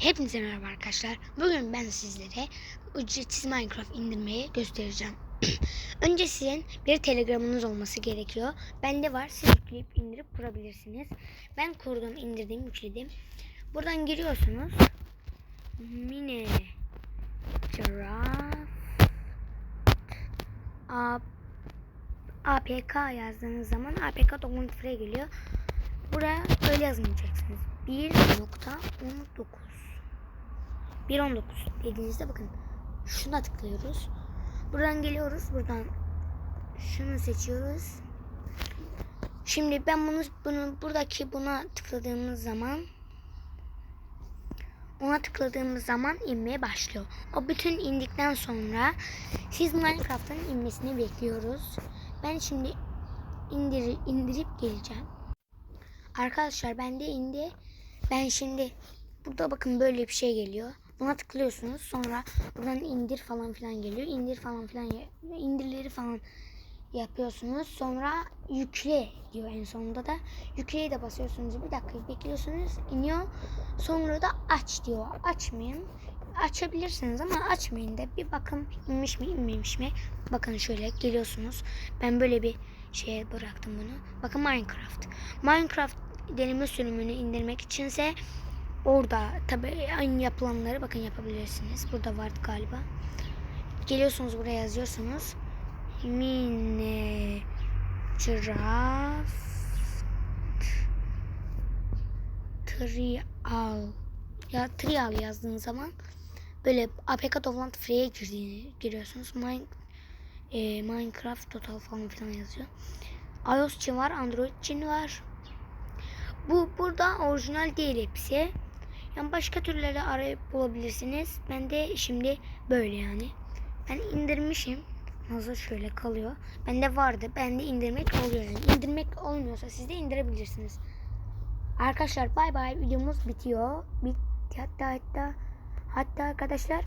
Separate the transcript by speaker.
Speaker 1: Hepinize merhaba arkadaşlar. Bugün ben sizlere ücretsiz Minecraft indirmeyi göstereceğim. Önce sizin bir telegramınız olması gerekiyor. Bende var. Siz yükleyip indirip kurabilirsiniz. Ben kurdum, indirdim, yükledim. Buradan giriyorsunuz. Mine A- APK yazdığınız zaman APK document free geliyor. Buraya öyle yazmayacaksınız. 1.19 1.19 dediğinizde bakın şuna tıklıyoruz. Buradan geliyoruz. Buradan şunu seçiyoruz. Şimdi ben bunu, bunu buradaki buna tıkladığımız zaman ona tıkladığımız zaman inmeye başlıyor. O bütün indikten sonra siz Minecraft'ın inmesini bekliyoruz. Ben şimdi indir, indirip geleceğim. Arkadaşlar bende indi. Ben şimdi burada bakın böyle bir şey geliyor. Buna tıklıyorsunuz. Sonra buradan indir falan filan geliyor. İndir falan filan indirleri falan yapıyorsunuz. Sonra yükle diyor en sonunda da. Yükleyi de basıyorsunuz. Bir dakika bekliyorsunuz. iniyor. Sonra da aç diyor. Açmayın. Açabilirsiniz ama açmayın da bir bakın inmiş mi inmemiş mi. Bakın şöyle geliyorsunuz. Ben böyle bir şeye bıraktım bunu. Bakın Minecraft. Minecraft deneme sürümünü indirmek içinse orada tabi aynı yapılanları bakın yapabilirsiniz. Burada var galiba. Geliyorsunuz buraya yazıyorsunuz. Minecraft Trial ya Trial yazdığınız zaman böyle APK Download Free'ye giriyorsunuz. Mine, e, Minecraft Total falan filan yazıyor. iOS için var, Android için var. Burada orijinal değil hepsi. Yani başka türleri arayıp bulabilirsiniz. Ben de şimdi böyle yani. Ben indirmişim. Hazır şöyle kalıyor. Bende vardı. Bende indirmek oluyor yani. İndirmek olmuyorsa siz de indirebilirsiniz. Arkadaşlar bay bay videomuz bitiyor. Bit hatta hatta hatta arkadaşlar